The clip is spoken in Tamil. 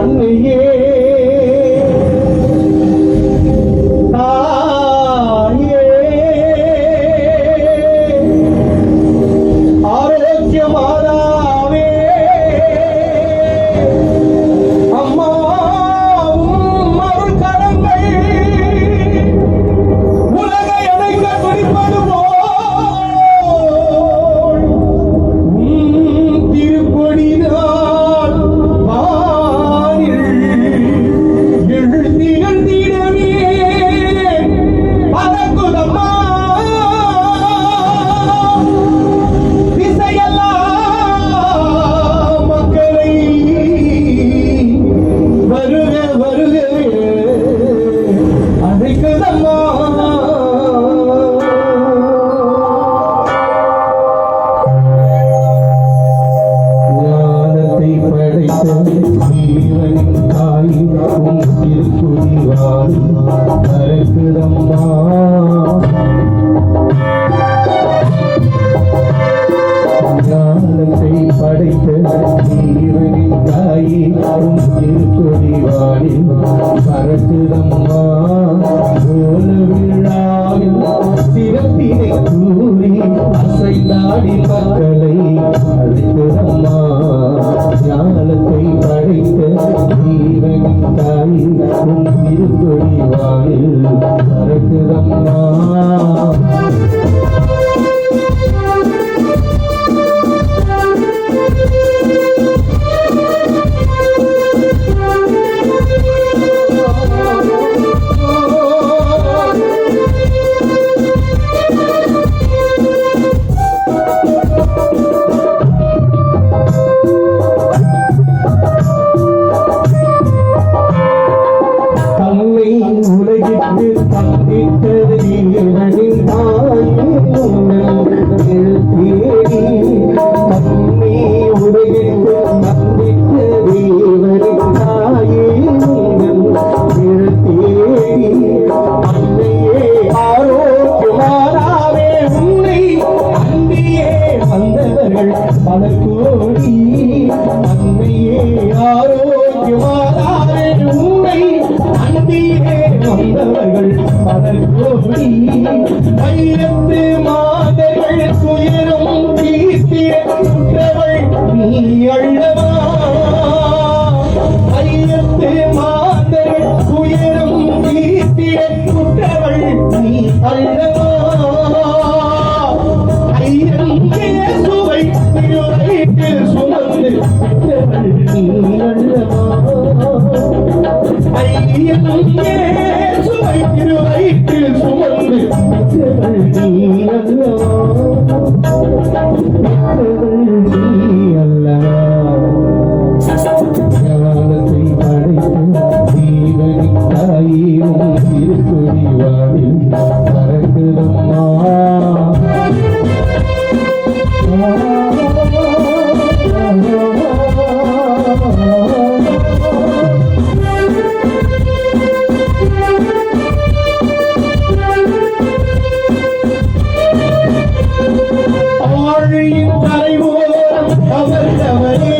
அன்னையே திருப்புரிவார் கரக்குதம்மா ஞானத்தை படைத்த ஜீவனின் தாயி அரும் திருப்புரிவாரில் பரக்குதம்மா கோல விழாவில் படைத்த தாய் உன் திருக்கொடி வாழில் It's கோடி ஆயிரத்து மாதர்கள் துயரும் தீர்த்திய குற்றவள் நீ அள்ளவா ஆயிரத்து மாதர்கள் துயரும் தீர்த்திய குற்றவள் நீ அள்ளவா ஐயன் இயேசுவை திருவயிற்றில் சுமந்து பெற்றவள் நீ அல்லவா ஐயன் உன் திருக்கொடி வாழில் பறக்குதம்மா? Open the way.